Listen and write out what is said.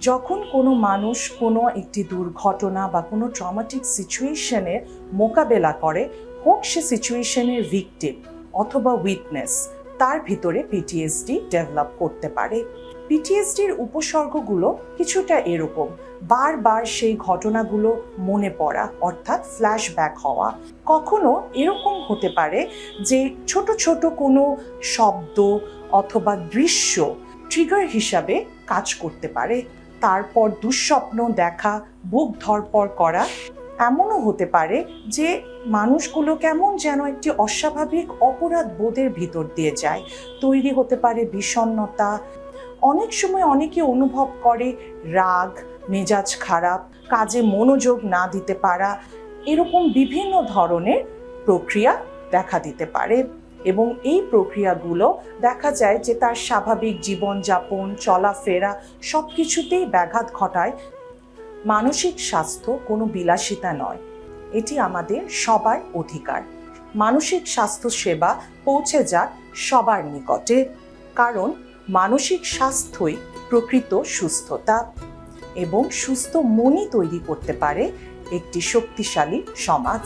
যখন কোনো মানুষ কোনো একটি দুর্ঘটনা বা কোনো ট্রমাটিক সিচুয়েশনের মোকাবেলা করে, হোক সে সিচুয়েশনের ভিকটিম অথবা উইটনেস তার ভিতরে পিটিএসডি ডেভেলপ করতে পারে। পিটিএসডির উপসর্গগুলো কিছুটা এরকম। বারবার সেই ঘটনাগুলো মনে পড়া, অর্থাৎ ফ্ল্যাশব্যাক হওয়া। কখনো এরকম হতে পারে যে ছোট ছোট কোনো শব্দ অথবা দৃশ্য ট্রিগার হিসাবে কাজ করতে পারে। তারপর দুঃস্বপ্ন দেখা, বুক ধরপড় করা, এমনও হতে পারে যে মানুষগুলো কেমন যেন একটি অস্বাভাবিক অপরাধ বোধের ভিতর দিয়ে যায়। তৈরি হতে পারে বিষণ্ণতা। অনেক সময় অনেকে অনুভব করে রাগ, মেজাজ খারাপ, কাজে মনোযোগ না দিতে পারা, এরকম বিভিন্ন ধরনের প্রক্রিয়া দেখা দিতে পারে। এবং এই প্রক্রিয়াগুলো দেখা যায় যে তার স্বাভাবিক জীবনযাপন, চলাফেরা সব কিছুতেই ব্যাঘাত ঘটায়। মানসিক স্বাস্থ্য কোনো বিলাসিতা নয়। এটি আমাদের সবার অধিকার। মানসিক স্বাস্থ্য সেবা পৌঁছে যাক সবার নিকটে, কারণ মানসিক স্বাস্থ্যই প্রকৃত সুস্থতা এবং সুস্থ মনই তৈরি করতে পারে একটি শক্তিশালী সমাজ।